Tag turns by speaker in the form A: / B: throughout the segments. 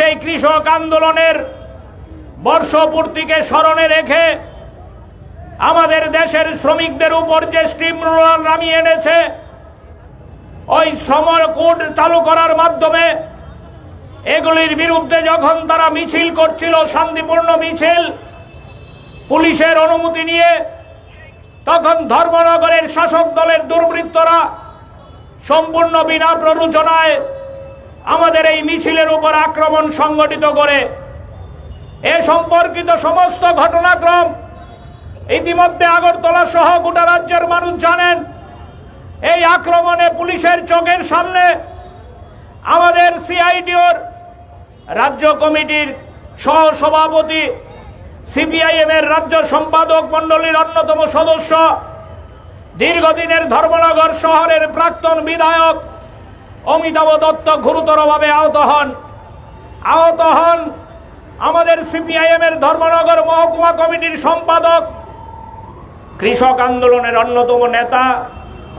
A: সেই কৃষক আন্দোলনের বর্ষপূর্তিকে স্মরণে রেখে আমাদের দেশের শ্রমিকদের উপর যে স্টিম রোলার নামিয়ে এনেছে, ওই সমর কোড চালু করার মাধ্যমে এগুলির বিরুদ্ধে যখন তারা মিছিল করছিল, শান্তিপূর্ণ মিছিল, পুলিশের অনুমতি নিয়ে, তখন ধর্মনগরের শাসক দলের দুর্বৃত্তরা সম্পূর্ণ বিনা প্ররোচনায় আমাদের এই মিছিলের উপর আক্রমণ সংগঠিত করে এ সম্পর্কিত সমস্ত ঘটনাক্রম ইতিমধ্যে আগরতলা সহ গোটা রাজ্যের মানুষ জানেন। এই আক্রমণে পুলিশের চোখের সামনে আমাদের সিআইডিওর রাজ্য কমিটির সহ সভাপতি সিপিআইএম এর রাজ্য সম্পাদক মণ্ডলীর অন্যতম সদস্য, দীর্ঘদিনের ধর্মনগর শহরের প্রাক্তন বিধায়ক অমিতাভ দত্ত গুরুতরভাবে আহত হন। আহত হন আমাদের সিপিআইএম এর ধর্মনগর মহকুমা কমিটির সম্পাদক, কৃষক আন্দোলনের অন্যতম নেতা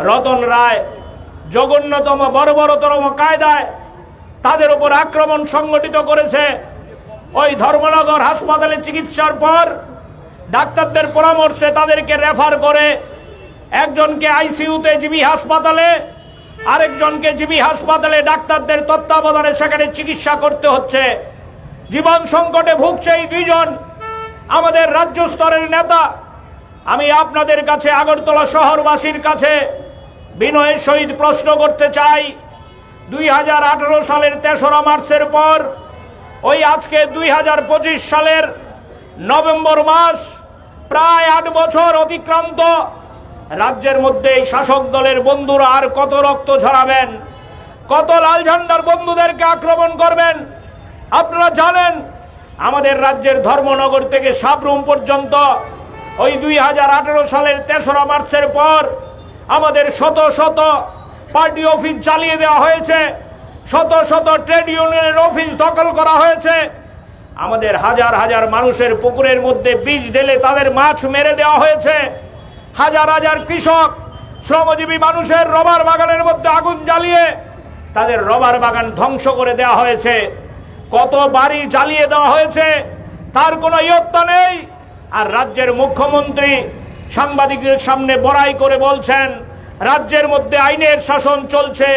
A: রতন রায়, জঘন্যতম বর্বরতম কায়দায় তাদের উপর আক্রমণ সংগঠিত করেছে। ওই ধর্মনগর হাসপাতালে চিকিৎসার পর ডাক্তারদের পরামর্শে তাদেরকে রেফার করে একজনকে আইসিইউতে জিবি হাসপাতালে আরেকজনকে জিবি হাসপাতালে ডাক্তারদের তত্ত্বাবধানে সেখানে চিকিৎসা করতে হচ্ছে। জীবন সংকটে ভুগছে এই দুইজন। আমাদের রাজ্য স্তরের নেতা। আমি আপনাদের কাছে আগরতলা শহরবাসীর কাছে বিনয়ের সহিত প্রশ্ন করতে চাই। দুই হাজার আঠারো সালের তেসরা মার্চের পর, ওই আজকে দুই হাজার পঁচিশ সালের নভেম্বর মাস, প্রায় আট বছর অতিক্রান্ত রাজ্যের মধ্যে এই শাসক দলের বন্ধুরা আর কত রক্ত ঝরাবেন? কত লাল ঝান্ডার বন্ধুদেরকে আক্রমণ করবেন? আপনারা জানেন, আমাদের রাজ্যের ধর্মনগর থেকে সাবরুম পর্যন্ত ওই দুই হাজার আঠেরো সালের তেসরা মার্চের পর আমাদের শত শত পার্টি অফিস চালিয়ে দেওয়া হয়েছে, শত শত ট্রেড ইউনিয়নের অফিস দখল করা হয়েছে। আমাদের হাজার হাজার মানুষের পুকুরের মধ্যে বীজ ঢেলে তাদের মাছ মেরে দেওয়া হয়েছে। হাজার হাজার কৃষক শ্রমজীবী মানুষের রবার বাগানের মধ্যে আগুন জ্বালিয়ে তাদের রবার বাগান ধ্বংস করে দেওয়া হয়েছে। কত বাড়ি জ্বালিয়ে দেওয়া হয়েছে, তার কোনো ইয়ত্তা নেই। আর রাজ্যের মুখ্যমন্ত্রী সাংবাদিকদের সামনে বড়াই করে বলছেন, রাজ্যের মধ্যে আইনের শাসন চলছে,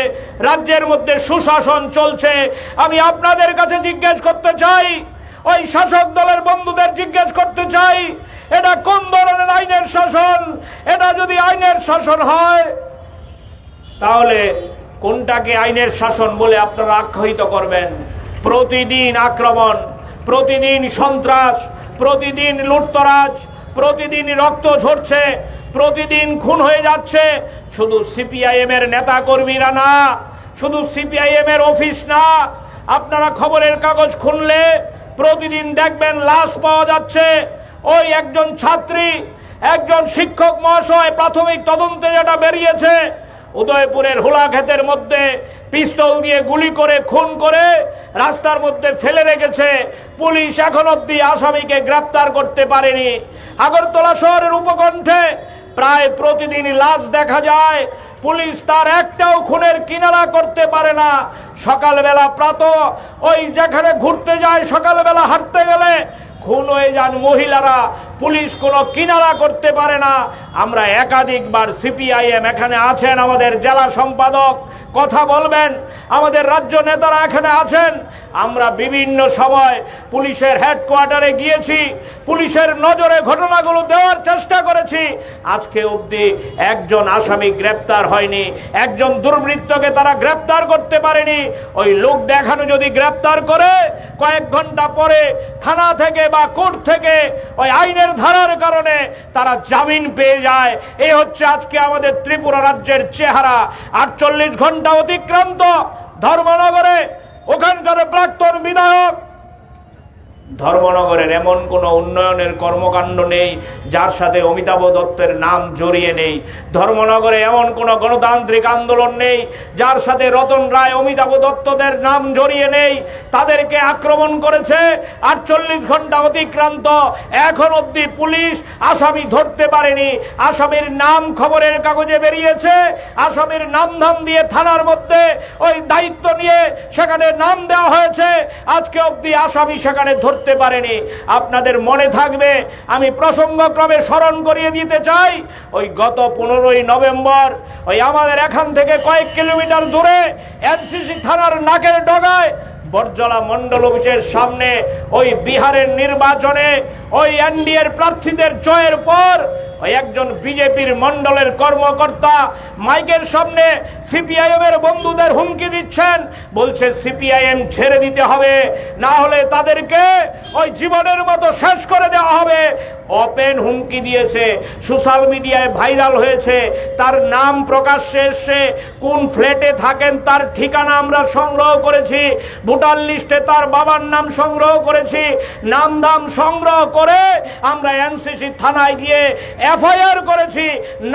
A: রাজ্যের মধ্যে সুশাসন চলছে। আমি আপনাদের কাছে জিজ্ঞেস করতে চাই ওই শাসক দলের বন্ধুদের জিজ্ঞেস করতে চাই, এটা কোন ধরনের আইনের শাসন? এটা যদি আইনের শাসন হয়, তাহলে কোনটাকে আইনের শাসন বলে আপনারা আখ্যায়িত করবেন? প্রতিদিন আক্রমণ, প্রতিদিন সন্ত্রাস, প্রতিদিন লুটতরাজ, প্রতিদিন রক্ত ঝরছে, প্রতিদিন খুন হয়ে যাচ্ছে। শুধু সিপিআইএম এর নেতা কর্মীরা না, শুধু সিপিআইএম এর অফিস না, আপনারা খবরের কাগজ খুললে প্রতিদিন দেখবেন লাশ পাওয়া যাচ্ছে। ওই একজন ছাত্রী, একজন শিক্ষক মহাশয় প্রাথমিক তদন্তে যেটা বেরিয়েছে, উদয়পুরের হোলা ক্ষেতের মধ্যে পিস্তল দিয়ে গুলি করে, খুন করে, রাস্তার মধ্যে ফেলে রেখেছে। পুলিশ এখন অব্দি আসামিকে গ্রেপ্তার করতে পারেনি। আগরতলা শহরের উপকণ্ঠে প্রায় প্রতিদিন লাশ দেখা যায়। পুলিশ তার একটাও খুনের কিনারা করতে পারে না। সকালবেলা প্রাত ওই যেখানে ঘুরতে যায়, সকালবেলা হাঁটতে গেলে খুন হয়ে যান মহিলারা। পুলিশ কোনো কিনারা করতে পারে না। আমরা একাধিকবার সিপিআইএম এখানে আছেন, আমাদের জেলা সম্পাদক কথা বলবেন, আমাদের রাজ্য নেতারা এখানে আছেন। আমরা বিভিন্ন সময় পুলিশের হেডকোয়ার্টারে গিয়েছি, পুলিশের নজরে ঘটনাগুলো দেওয়ার চেষ্টা করেছি। আজকে অবধি একজন আসামি গ্রেপ্তার হয়নি, একজন দুর্বৃত্তকে তারা গ্রেপ্তার করতে পারেনি। ওই লোক দেখানো যদি গ্রেপ্তার করে, কয়েক ঘণ্টা পরে থানা থেকে বা কোর্ট থেকে ওই আইনের ধারার কারণে তারা জামিন পেয়ে যায়। এই হচ্ছে আজকে আমাদের ত্রিপুরা রাজ্যের চেহারা। আটচল্লিশ ঘণ্টা অতিক্রান্ত ধর্মনগরে ওখানকার প্রাক্তন বিধায়ক ধর্মনগরের এমন কোনো উন্নয়নের কর্মকাণ্ড নেই, যার সাথে অমিতাভ দত্তের নাম জড়িয়ে নেই। ধর্মনগরে এমন কোনো গণতান্ত্রিক আন্দোলন নেই, যার সাথে রতন রায়, অমিতাভ দত্তদের নাম জড়িয়ে নেই। তাদেরকে আক্রমণ করেছে আটচল্লিশ ঘণ্টা অতিক্রান্ত। এখন অবধি পুলিশ আসামি ধরতে পারেনি। আসামির নাম খবরের কাগজে বেরিয়েছে। আসামির নাম ধাম দিয়ে থানার মধ্যে ওই দায়িত্ব নিয়ে সেখানে নাম দেওয়া হয়েছে। আজকে অবধি আসামি সেখানে ধরতে পারেনি। আপনাদের মনে থাকবে, আমি প্রসঙ্গক্রমে স্মরণ করিয়ে দিতে চাই, ওই গত পনেরোই নভেম্বর, ওই আমাদের এখান থেকে কয়েক কিলোমিটার দূরে এনসিসি থানার নাকের ডগায় বরজলা মন্ডল অফিসের সামনে ওই বিহারের নির্বাচনে ওই এনডিএর প্রার্থীদের জয়ের পর ওই একজন বিজেপির মন্ডলের কর্মকর্তা মাইকের সামনে সিপিআইএম এর বন্ধুদের হুমকি দিচ্ছেন। বলছে, সিপিআইএম ছেড়ে দিতে হবে। না হলে তাদেরকে ওই জীবনের মতো শেষ করে দেওয়া হবে। ওপেন হুমকি দিয়েছে। সোশ্যাল মিডিয়ায় ভাইরাল হয়েছে। তার নাম প্রকাশ্যে এসছে। কোন ফ্ল্যাটে থাকেন তার ঠিকানা আমরা সংগ্রহ করেছি। ভোটার লিস্টে তার বাবার নাম সংগ্রহ করেছি। নাম দাম সংগ্রহ করে আমরা এনসিসি থানায় গিয়ে এফআইআর করেছি।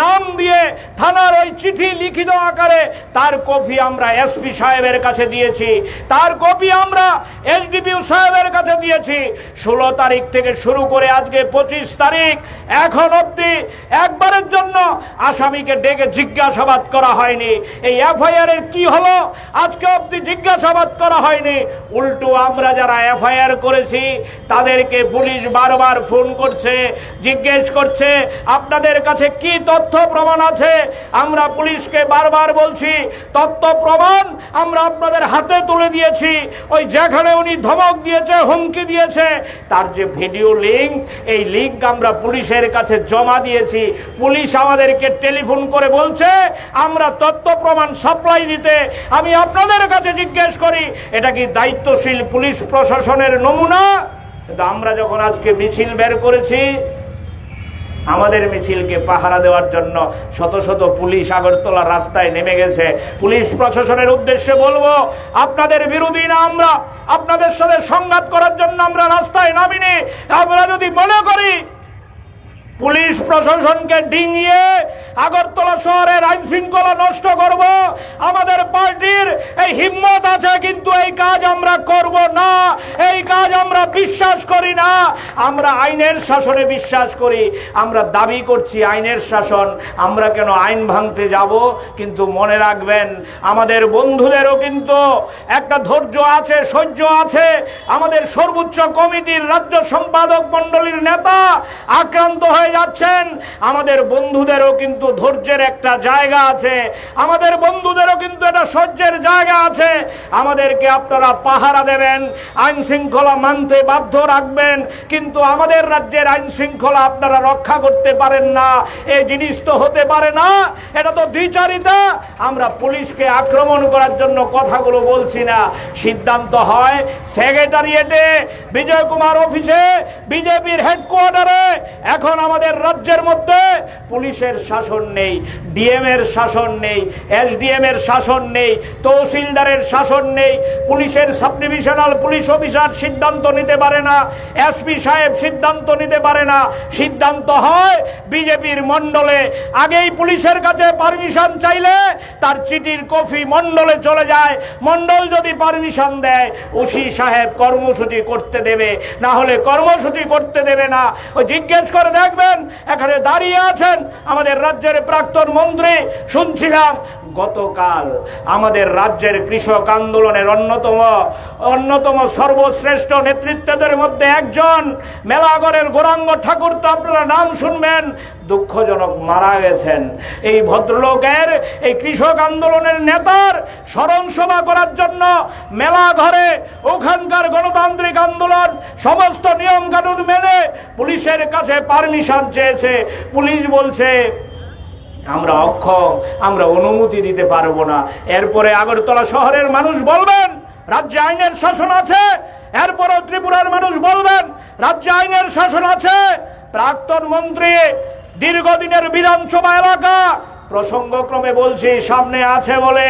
A: নাম দিয়ে থানার ওই চিঠি লিখিত আকারে তার কপি আমরা এসপি সাহেবের কাছে দিয়েছি। তার কপি আমরা এসডিপিও সাহেবের কাছে দিয়েছি। ষোলো তারিখ থেকে শুরু করে আজকে পঁচিশ তারিখ, এখন অবধি একবারের জন্য আসামিকে ডেকে জিজ্ঞাসাবাদ করা হয়নি। এই এফআইআর এর কি হলো? আজকে অবধি জিজ্ঞাসাবাদ করা হয়নি। উল্টো আমরা যারা এফআইআর করেছি, তাদেরকে পুলিশ বারবার ফোন করছে, জিজ্ঞেস করছে, আপনাদের কাছে কি তথ্য প্রমাণ আছে? আমরা পুলিশকে বারবার বলছি, তথ্য প্রমাণ আমরা আপনাদের হাতে তুলে দিয়েছি। ওই যেখানে উনি ধমক দিয়েছে, হুমকি দিয়েছে, তার যে ভিডিও লিঙ্ক, এই লিঙ্ক আমরা পুলিশের কাছে জমা দিয়েছি। পুলিশ আমাদেরকে টেলিফোন করে বলছে, আমরা তথ্য প্রমাণ সাপ্লাই দিতে আমি আপনাদের কাছে জিজ্ঞেস করি, এটা দায়িত্বশীল পুলিশ প্রশাসনের নমুনা। কিন্তু আমরা যখন আজকে মিছিল বের করেছি, আমাদের মিছিলকে পাহারা দেওয়ার জন্য শত শত পুলিশ আগরতলা রাস্তায় নেমে গেছে। পুলিশ প্রশাসনের উদ্দেশ্যে বলব, আপনাদের বিরোধী না আমরা, আপনাদের সাথে সংঘাত করার জন্য আমরা রাস্তায় নামিনি। আমরা যদি মনে করি পুলিশ প্রশাসনকে ডিঙিয়ে আগরতলা শহরের আইন শৃঙ্খলা নষ্ট করব। আমাদের পার্টির এই হিম্মত আছে, কিন্তু এই কাজ আমরা করব না। আমরা বিশ্বাস করি না, আমরা আইনের শাসনে বিশ্বাস করি। আমরা দাবি করছি আইনের শাসন, আমরা কেন আইন ভাঙতে যাব? কিন্তু মনে রাখবেন, আমাদের বন্ধুদেরও কিন্তু একটা ধৈর্য আছে, সহ্য আছে। আমাদের সর্বোচ্চ কমিটির রাজ্য সম্পাদক মণ্ডলীর নেতা আক্রান্ত হয়ে যাচ্ছেন। আমাদের বন্ধুদেরও কিন্তু ধৈর্যের একটা জায়গা আছে। আমাদের বন্ধুদেরও কিন্তু একটা সহ্যের জায়গা আছে। আমাদেরকে আপনারা পাহারা দেবেন আইন শৃঙ্খলা মানতে বাধ্য রাখবেন, কিন্তু আমাদের রাজ্যের আইন শৃঙ্খলা আপনারা রক্ষা করতে পারেন না। এই জিনিস তো হতে পারে না, এটা তো দ্বিচারিতা। আমরা পুলিশকে আক্রমণ করার জন্য কথাগুলো বলছি না। সিদ্ধান্ত হয় সেক্রেটারিয়েটে, বিজয় কুমার অফিসে, বিজেপির হেডকোয়ার্টারে। এখন আমাদের রাজ্যের মধ্যে পুলিশের শাসন নেই, ডিএম এর শাসন নেই, এসডিএম এর শাসন নেই, তহসিলদারের শাসন নেই, পুলিশের সাব ডিভিশনাল পুলিশ অফিসার সিদ্ধান্ত নিতে পারে না এসপি সাহেব সিদ্ধান্ত নিতে পারে না। সিদ্ধান্ত হয় বিজেপির মণ্ডলে। আগেই পুলিশের কাছে পারমিশন চাইলে তার চিঠির কপি মণ্ডলে চলে যায়। মণ্ডল যদি পারমিশন দেয়, ওসি সাহেব কর্মসূচি করতে দেবে। না হলে কর্মসূচি করতে দেবে না। ও জিজ্ঞেস করে দেখবেন, এখানে দাঁড়িয়ে আছেন আমাদের রাজ্যের প্রাক্তন মন্ত্রী। শুনছিলাম গতকাল আমাদের রাজ্যের কৃষক আন্দোলনের অন্যতম অন্যতম সর্বশ্রেষ্ঠ নেতৃত্বদের মধ্যে একজন মেলাগড়ের গৌরাঙ্গ ঠাকুর তো আপনারা নাম শুনবেন, দুঃখজনক মারা গেছেন। এই ভদ্রলোকের, এই কৃষক আন্দোলনের নেতার স্মরণ সভা করার জন্য মেলা ঘরে ওখানকার গণতান্ত্রিক আন্দোলন, সমস্ত নিয়ম কানুন মেনে পুলিশের কাছে পারমিশন চেয়েছে। পুলিশ বলছে আমরা অক্ষম, আমরা অনুমতি দিতে পারব না। এরপরে আগরতলা শহরের মানুষ বলবেন, রাজ্যে আইনের শাসন আছে। এরপরে ত্রিপুরার মানুষ বলবেন, রাজ্যে আইনের শাসন আছে। প্রাক্তন মন্ত্রী, দীর্ঘদিনের বিধানসভা এলাকা, প্রসঙ্গক্রমে বলছি, সামনে আছে বলে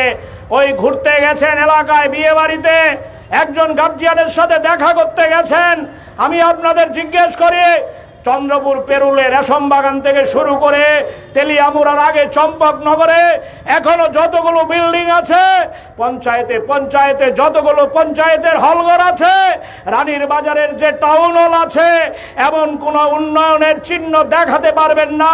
A: ওই ঘুরতে গেছেন এলাকায় বিয়ে বাড়িতে। একজন গার্জিয়ানের সাথে দেখা করতে গেছেন। আমি আপনাদের জিজ্ঞেস করি চন্দ্রপুর পেরুলে রেশম বাগান থেকে শুরু করে তেলিয়ামুড়ার আগে চম্পকনগরে এখনও যতগুলো বিল্ডিং আছে, পঞ্চায়েতে পঞ্চায়েতে যতগুলো পঞ্চায়েতের হলঘর আছে, রানীর বাজারের যে টাউন হল আছে, এমন কোন উন্নয়নের চিহ্ন দেখাতে পারবেন না,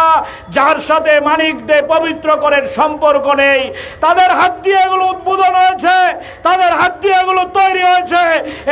A: যার সাথে মানিক দে পবিত্র করের সম্পর্ক নেই। তাদের হাত দিয়ে এগুলো উদ্বোধন হয়েছে, তাদের হাত দিয়ে এগুলো তৈরি হয়েছে।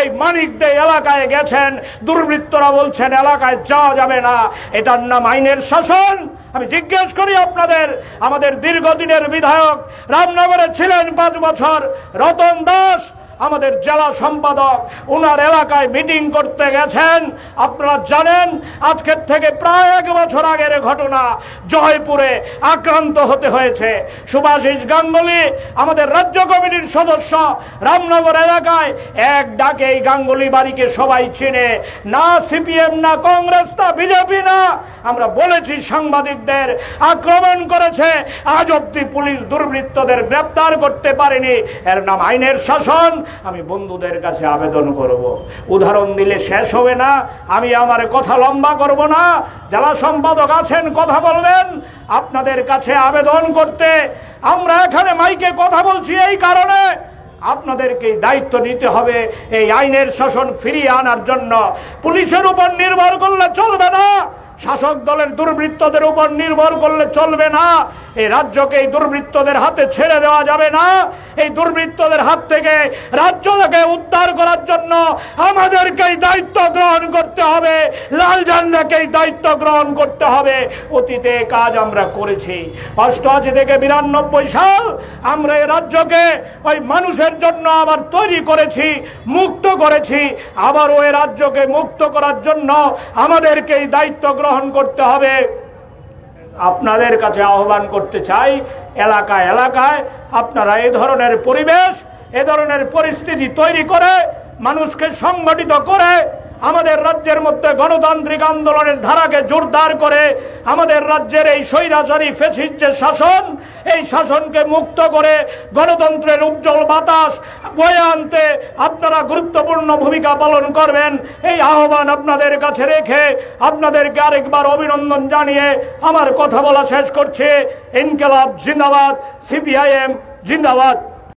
A: এই মানিক দে এলাকায় গেছেন, দুর্বৃত্তরা বলছেন, এলাকায় যাওয়া যাবে না। এটার নাম আইনের শাসন। আমি জিজ্ঞেস করি আপনাদের, আমাদের দীর্ঘদিনের বিধায়ক রামনগরে ছিলেন পাঁচ বছর, রতন দাস আমাদের জেলা সম্পাদক ওনার এলাকায় মিটিং করতে গেছেন। আপনারা জানেন, আজকের থেকে প্রায় এক বছর আগের ঘটনা জয়পুরে আক্রান্ত হতে হয়েছে। সুভাষিস গাঙ্গুলি, আমাদের রাজ্য কমিটির সদস্য, রামনগর এলাকায় এক ডাকে এই গাঙ্গুলি বাড়িকে সবাই চিনে। না সিপিএম, না কংগ্রেস, না বিজেপি, না, আমরা বলেছি সাংবাদিকদের আক্রমণ করেছে। আজ অব্দি পুলিশ দুর্বৃত্তদের গ্রেপ্তার করতে পারেনি। এর নাম আইনের শাসন। আমি বন্ধুদের কাছে আবেদন করব। উদাহরণ দিলে শেষ হবে না, আমি আমার কথা লম্বা করব না। জেলা সম্পাদক আছেন, কথা বলবেন। আপনাদের কাছে আবেদন করতে আমরা এখানে মাইকে কথা বলছি এই কারণে আপনাদেরকে দায়িত্ব নিতে হবে। এই আইনের শাসন ফিরিয়ে আনার জন্য পুলিশের উপর নির্ভর করলে চলবে শাসক দলের দুর্বৃত্তদের উপর নির্ভর করলে চলবে না। এই রাজ্যকে এই দুর্বৃত্তদের হাতে ছেড়ে দেওয়া যাবে না। এই দুর্বৃত্তদের হাত থেকে রাজ্যকে উদ্ধার করার জন্য আমাদেরকেই দায়িত্ব গ্রহণ করতে হবে। লাল ঝান্ডাকেই দায়িত্ব গ্রহণ করতে হবে। অতীতে কাজ আমরা করেছি। অষ্টআশি থেকে বিরানব্বই সাল আমরা এই রাজ্যকে ওই মানুষের জন্য আবার তৈরি করেছি, মুক্ত করেছি। আবার ওই রাজ্যকে মুক্ত করার জন্য আমাদেরকেই দায়িত্ব গ্রহণ করতে হবে। আপনাদের কাছে আহ্বান করতে চাই এলাকা এলাকায় আপনারা এ ধরনের পরিবেশ, এ ধরনের পরিস্থিতি তৈরি করে, মানুষকে সংগঠিত করে আমাদের রাজ্যের মধ্যে গণতান্ত্রিক আন্দোলনের ধারাকে জোরদার করে আমাদের রাজ্যের এই স্বৈরাচারী ফেসির যে শাসন, এই শাসনকে মুক্ত করে গণতন্ত্রের উজ্জ্বল বাতাস বয়ে আনতে আপনারা গুরুত্বপূর্ণ ভূমিকা পালন করবেন। এই আহ্বান আপনাদের কাছে রেখে আপনাদেরকে আরেকবার অভিনন্দন জানিয়ে আমার কথা বলা শেষ করছে। ইনকেলাব জিন্দাবাদ, সিপিআইএম জিন্দাবাদ।